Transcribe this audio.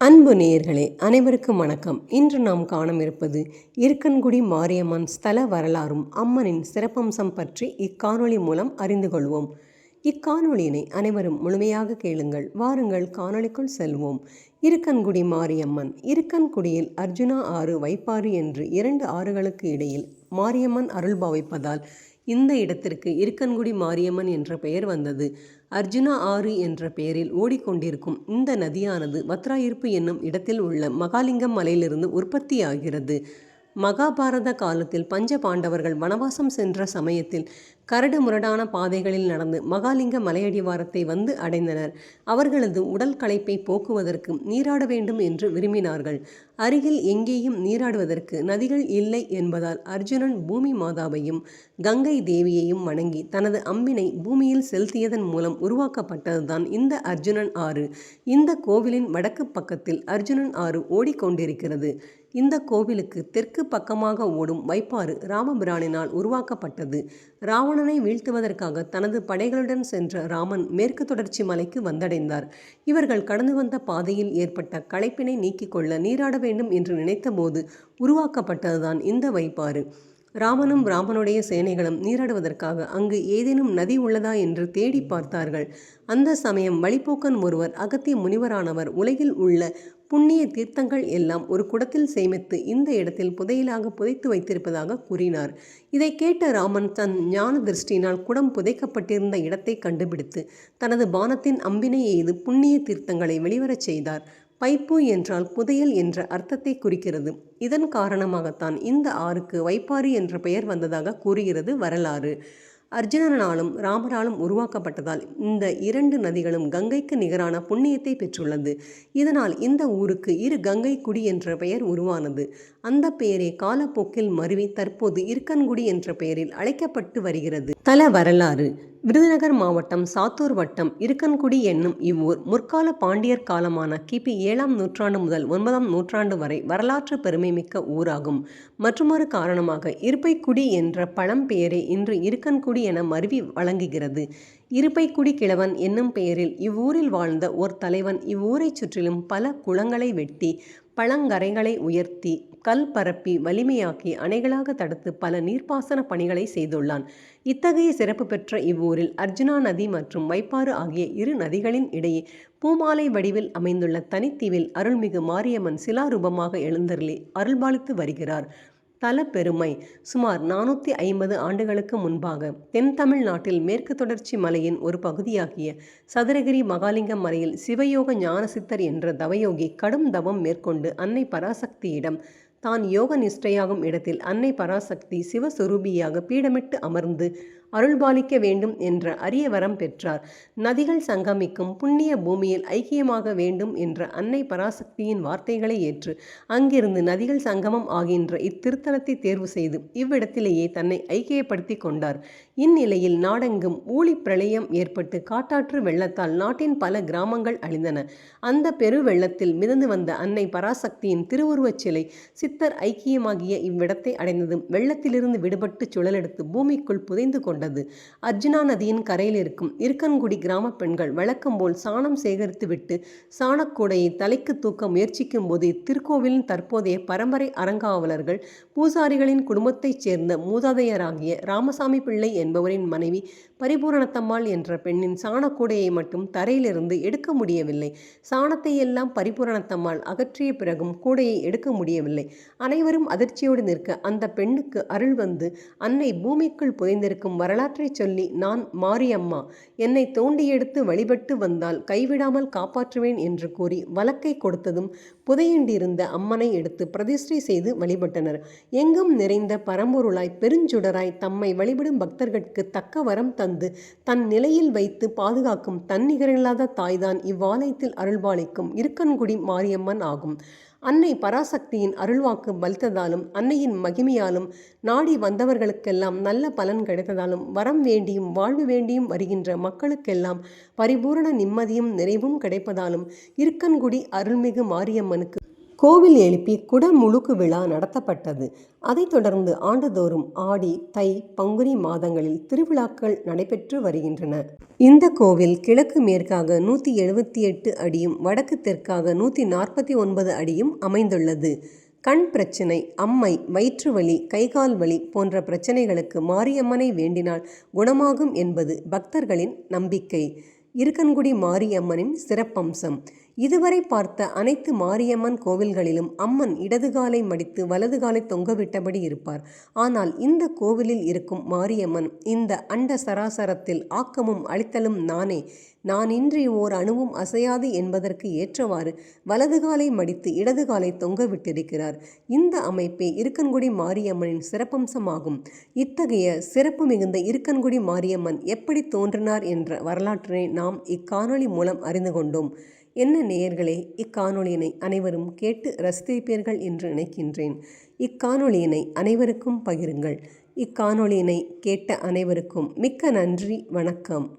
அன்பு நேயர்களே அனைவருக்கும் வணக்கம். இன்று நாம் காணவிருப்பது இருக்கன்குடி மாரியம்மன் ஸ்தல வரலாறும் அம்மனின் சிறப்பம்சம் பற்றி இக்காணொளி மூலம் அறிந்து கொள்வோம். இக்காணொளியினை அனைவரும் முழுமையாக கேளுங்கள். வாருங்கள் காணொளிக்குள் செல்வோம். இருக்கன்குடி மாரியம்மன் இருக்கன்குடியில் அர்ஜுனா ஆறு வைப்பாறு என்று இரண்டு ஆறுகளுக்கு இடையில் மாரியம்மன் அருள் பாவிப்பதால் இந்த இடத்திற்கு இருக்கன்குடி மாரியம்மன் என்ற பெயர் வந்தது. அர்ஜுனா ஆறு என்ற பெயரில் ஓடிக்கொண்டிருக்கும் இந்த நதியானது வத்ராயிருப்பு என்னும் இடத்தில் உள்ள மகாலிங்கம் மலையிலிருந்து உற்பத்தியாகிறது. மகாபாரத காலத்தில் பஞ்ச பாண்டவர்கள் வனவாசம் சென்ற சமயத்தில் கரடு முரடான பாதைகளில் நடந்து மகாலிங்க மலையடிவாரத்தை வந்து அடைந்தனர். அவர்களது உடல் களைப்பை போக்குவதற்கு நீராட வேண்டும் என்று விரும்பினார்கள். அருகில் எங்கேயும் நீராடுவதற்கு நதிகள் இல்லை என்பதால் அர்ஜுனன் பூமி மாதாவையும் கங்கை தேவியையும் வணங்கி தனது அம்பினை பூமியில் செலுத்தியதன் மூலம் உருவாக்கப்பட்டதுதான் இந்த அர்ஜுனன் ஆறு. இந்த கோவிலின் வடக்கு பக்கத்தில் அர்ஜுனன் ஆறு ஓடிக்கொண்டிருக்கிறது. இந்த கோவிலுக்கு தெற்கு பக்கமாக ஓடும் வைப்பாறு ராமபிரானினால் உருவாக்கப்பட்டது. ராவணனை வீழ்த்துவதற்காக தனது படைகளுடன் சென்ற ராமன் மேற்கு தொடர்ச்சி மலைக்கு வந்தடைந்தார். இவர்கள் கடந்து வந்த பாதையில் ஏற்பட்ட களைப்பினை நீக்கிக் கொள்ள நீராட வேண்டும் என்று நினைத்தபோது உருவாக்கப்பட்டதுதான் இந்த வைப்பாறு. ராமனும் ராமனுடைய சேனைகளும் நீராடுவதற்காக அங்கு ஏதேனும் நதி உள்ளதா என்று தேடி பார்த்தார்கள். அந்த சமயம் வழிப்போக்கன் ஒருவர் அகத்திய முனிவரானவர் உலகில் உள்ள புண்ணிய தீர்த்தங்கள் எல்லாம் ஒரு குடத்தில் சேமித்து இந்த இடத்தில் புதையலாக புதைத்து வைத்திருப்பதாக கூறினார். இதை கேட்ட ராமன் தன் ஞான திருஷ்டினால் குடம் புதைக்கப்பட்டிருந்த இடத்தை கண்டுபிடித்து தனது பானத்தின் அம்பினை எய்து புண்ணிய தீர்த்தங்களை வெளிவரச் செய்தார். பைப்பு என்றால் புதையல் என்ற அர்த்தத்தை குறிக்கிறது. இதன் காரணமாகத்தான் இந்த ஆறுக்கு வைப்பாறு என்ற பெயர் வந்ததாக கூறுகிறது வரலாறு. அர்ஜுனனாலும் ராமராலும் உருவாக்கப்பட்டதால் இந்த இரண்டு நதிகளும் கங்கைக்கு நிகரான புண்ணியத்தை பெற்றுள்ளது. இதனால் இந்த ஊருக்கு இரு கங்கை குடி என்ற பெயர் உருவானது. அந்த பெயரே காலப்போக்கில் மருவி தற்போது இருக்கன்குடி என்ற பெயரில் அழைக்கப்பட்டு வருகிறது. தல வரலாறு. விருதுநகர் மாவட்டம் சாத்தூர் வட்டம் இருக்கன்குடி என்னும் இவ்வூர் முற்கால பாண்டியர் காலமான கிபி ஏழாம் நூற்றாண்டு முதல் ஒன்பதாம் நூற்றாண்டு வரை வரலாற்று பெருமைமிக்க ஊராகும். மற்றொரு காரணமாக இருப்பைக்குடி என்ற பழம்பெயரை இன்று இருக்கன்குடி என மருவி வழங்குகிறது. இருப்பைக்குடி கிழவன் என்னும் பெயரில் இவ்வூரில் வாழ்ந்த ஓர் தலைவன் இவ்வூரைச் சுற்றிலும் பல குளங்களை வெட்டி பழங்கரைகளை உயர்த்தி கல் பரப்பி வலிமையாக்கி அணைகளாக தடுத்து பல நீர்ப்பாசன பணிகளை செய்துள்ளான். இத்தகைய சிறப்பு பெற்ற இவ்வூரில் அர்ஜுனா நதி மற்றும் வைப்பாறு ஆகிய இரு நதிகளின் இடையே பூமாலை வடிவில் அமைந்துள்ள தனித்தீவில் அருள்மிகு மாரியம்மன் சிலாரூபமாக எழுந்தருளி அருள்பாலித்து வருகிறார். தல பெருமை. சுமார் நானூற்றி ஐம்பது ஆண்டுகளுக்கு முன்பாக தென் தமிழ்நாட்டில் மேற்கு தொடர்ச்சி மலையின் ஒரு பகுதியாகிய சதுரகிரி மகாலிங்கம் மலையில் சிவயோக ஞானசித்தர் என்ற தவயோகி கடும் தவம் மேற்கொண்டு அன்னை பராசக்தியிடம் தான் யோக நிஷ்டையாகும் இடத்தில் அன்னை பராசக்தி சிவஸ்வரூபியாக பீடமிட்டு அமர்ந்து அருள்பாலிக்க வேண்டும் என்ற அரிய வரம் பெற்றார். நதிகள் சங்கமிக்கும் புண்ணிய பூமியில் ஐக்கியமாக வேண்டும் என்ற அன்னை பராசக்தியின் வார்த்தைகளை ஏற்று அங்கிருந்து நதிகள் சங்கமம் ஆகின்ற இத்திருத்தலத்தை தேர்வு செய்து இவ்விடத்திலேயே தன்னை ஐக்கியப்படுத்தி கொண்டார். இந்நிலையில் நாடெங்கும் ஊழி பிரளயம் ஏற்பட்டு காட்டாற்று வெள்ளத்தால் நாட்டின் பல கிராமங்கள் அழிந்தன. அந்த பெரு வெள்ளத்தில் மிதந்து வந்த அன்னை பராசக்தியின் திருவுருவச் சிலை சித்தர் ஐக்கியமாகிய இவ்விடத்தை அடைந்ததும் வெள்ளத்திலிருந்து விடுபட்டு சுழலெடுத்து பூமிக்குள் புதைந்து கொண்டது. அர்ஜுனா நதியின் கரையில் இருக்கும் இருக்கன்குடி கிராம பெண்கள் வழக்கம் போல் சாணம் சேகரித்துவிட்டு சாணக்கூடையை தலைக்கு தூக்க முயற்சிக்கும் போது இத்திருக்கோவிலின் தற்போதைய பரம்பரை அரங்காவலர்கள் பூசாரிகளின் குடும்பத்தைச் சேர்ந்த மூதாதையராகிய ராமசாமி பிள்ளை என்பவரின் மனைவி பரிபூரணத்தம்மாள் என்ற பெண்ணின் சாணக்கூடையை மட்டும் தரையிலிருந்து எடுக்க முடியவில்லை. சாணத்தை எல்லாம் பரிபூரணத்தம்மாள் அகற்றிய பிறகும் கூடையை எடுக்க முடியவில்லை. அனைவரும் அதிர்ச்சியோடு நிற்க அந்த பெண்ணுக்கு அருள் வந்து அன்னை பூமிக்குள் புதைந்திருக்கும் வர வரலாற்றை சொல்லி நான் மாரியம்மா என்னை தோண்டி எடுத்து வழிபட்டு வந்தால் கைவிடாமல் காப்பாற்றுவேன் என்று கூறி வழக்கை கொடுத்ததும் புதையண்டிருந்த அம்மனை எடுத்து பிரதிஷ்டை செய்து வழிபட்டனர். எங்கும் நிறைந்த பரம்பொருளாய் பெருஞ்சுடராய் தம்மை வழிபடும் பக்தர்களுக்கு தக்க வரம் தந்து தன் நிலையில் வைத்து பாதுகாக்கும் தன்னிகரில்லாத தாய்தான் இவ்வாலயத்தில் அருள்பாலிக்கும் இருக்கன்குடி மாரியம்மன் ஆகும். அன்னை பராசக்தியின் அருள்வாக்கு பலித்ததாலும் அன்னையின் மகிமையாலும் நாடி வந்தவர்களுக்கெல்லாம் நல்ல பலன் கிடைத்ததாலும் வரம் வேண்டியும் வாழ்வு வேண்டியும் வருகின்ற மக்களுக்கெல்லாம் பரிபூரண நிம்மதியும் நிறைவும் கிடைப்பதாலும் இருக்கன்குடி அருள்மிகு மாரியம்மனுக்கு கோவில் எழுப்பி குடமுழுக்கு விழா நடத்தப்பட்டது. அதைத் தொடர்ந்து ஆண்டுதோறும் ஆடி தை பங்குனி மாதங்களில் திருவிழாக்கள் நடைபெற்று வருகின்றன. இந்த கோவில் கிழக்கு மேற்காக நூற்றி எழுபத்தி எட்டு அடியும் வடக்கு தெற்காக நூற்றி நாற்பத்தி ஒன்பது அடியும் அமைந்துள்ளது. கண் பிரச்சனை அம்மை வயிற்று வலி கைகால் வலி போன்ற பிரச்சனைகளுக்கு மாரியம்மனை வேண்டினால் குணமாகும் என்பது பக்தர்களின் நம்பிக்கை. இருக்கன்குடி மாரியம்மனின் சிறப்பம்சம். இதுவரை பார்த்த அனைத்து மாரியம்மன் கோவில்களிலும் அம்மன் இடது காலை மடித்து வலது காலை தொங்கவிட்டபடி இருப்பார். ஆனால் இந்த கோவிலில் இருக்கும் மாரியம்மன் இந்த அண்ட சராசரத்தில் ஆக்கமும் அளித்தலும் நானே. நான் இன்றி ஓர் அணுவும் அசையாது என்பதற்கு ஏற்றவாறு வலது காலை மடித்து இடது காலை இந்த அமைப்பே இருக்கன்குடி மாரியம்மனின் சிறப்பம்சமாகும். இத்தகைய சிறப்பு மிகுந்த இருக்கன்குடி மாரியம்மன் எப்படி தோன்றினார் என்ற வரலாற்றினை நாம் இக்காணொளி மூலம் அறிந்து கொண்டோம். என்ன நேயர்களே இக்காணொளியினை அனைவரும் கேட்டு ரசித்திருப்பீர்கள் என்று நினைக்கின்றேன். இக்காணொளியினை அனைவருக்கும் பகிருங்கள். இக்காணொளியினை கேட்ட அனைவருக்கும் மிக்க நன்றி வணக்கம்.